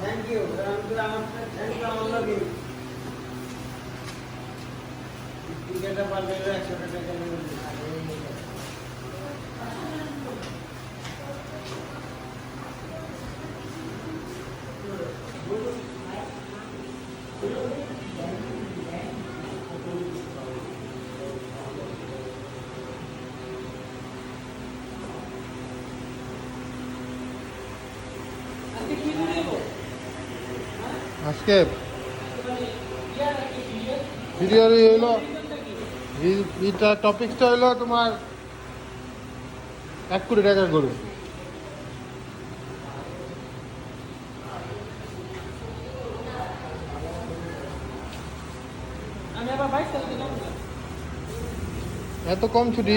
Thank you আজকে ভিডিওর হইল এইটা টপিকটা হইল তোমার এক কোটি টাকা গরু। এত কম ছুটি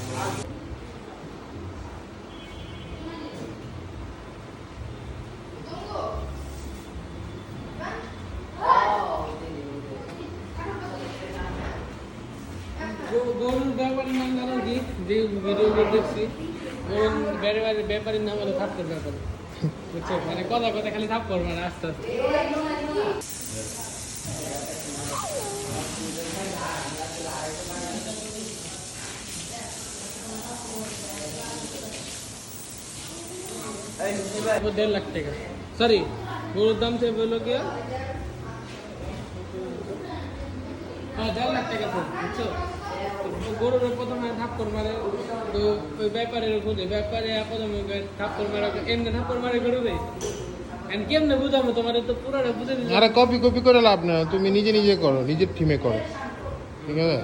গরুর ব্যাপারীর নাম জানো কি যে ভিডিওগুলো দেখছি গরুর ব্যাপারীর ব্যাপারীর নাম হলো থাপ্পর ব্যাপারী বুঝছো মানে কথা কথা খালি থাপ্পর মানে আস্তে আস্তে তারপর দেড় লাখ টাকা সরি গরুর দাম সে বললো কি হ্যাঁ দেড় লাখ টাকা তো বুঝছো তো গরুর প্রথমে থাপ্পর মারে তো ওই ব্যাপারের খুঁজে ব্যাপারে প্রথমে থাপ্পর মারা এমনি থাপ্পর মারে গরুবে কেমনে বুঝাবো? তোমার তো পুরোটা বুঝে আরে কপি কপি করে লাভ না তুমি নিজে নিজে করো, নিজের থিমে করো। ঠিক আছে?